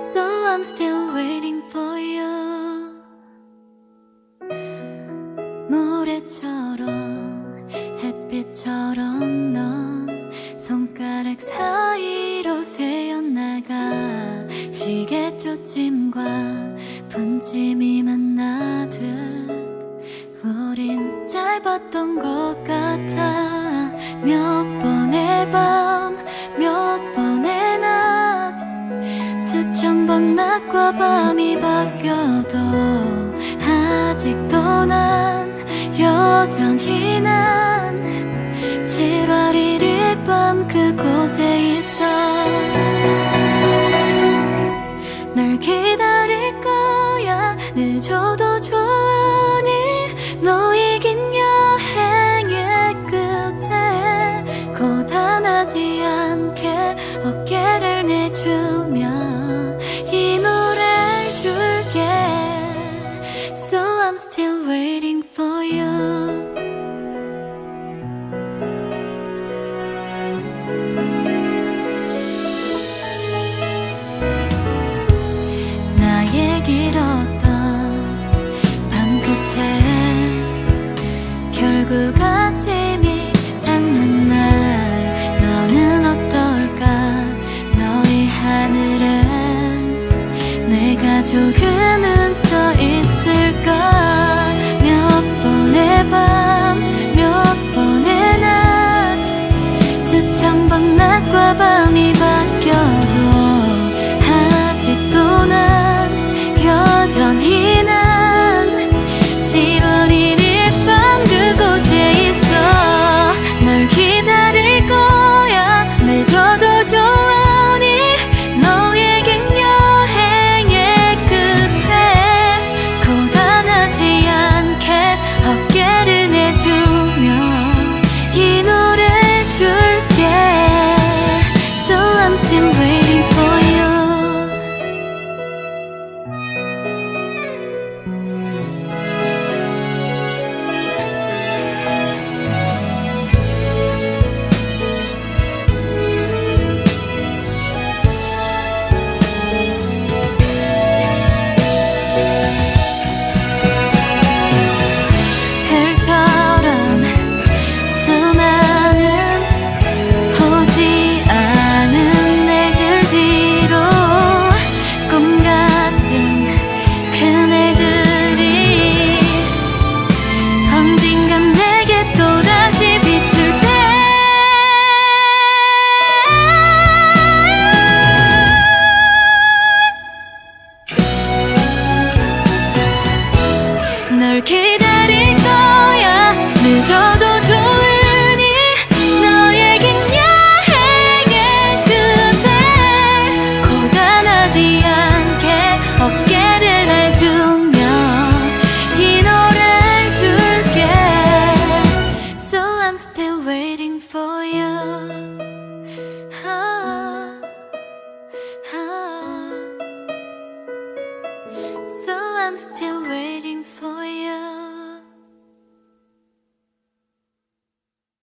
So I'm still waiting for you. 모래처럼 햇빛처럼 넌 손가락 사이로 새어나가 시계 초침과 분침이 만나듯 우린 짧았던 것 같아 몇 번의 밤 번 낮과 밤이 바뀌어도 아직도 난 여전히 난 7월 1일 밤 그곳에 있어. 널 기다릴 거야. 늦어도 좋으니 너의 긴 여행의 끝에 고단하지 않게 I'm still waiting for you. 나의 길었던 밤 끝에 결국 아침이 닿는 날 너는 어떨까? 너의 하늘엔 내가 조금은 떠 있을까? 몇 번의 밤 널 기다릴 거야. 늦어도 좋으니 긴 여행의 끝에 고단하지 않게 어깨를 해주며 이 노래를 줄게. So I'm still waiting for you. 아, 아. So I'm still waiting for you.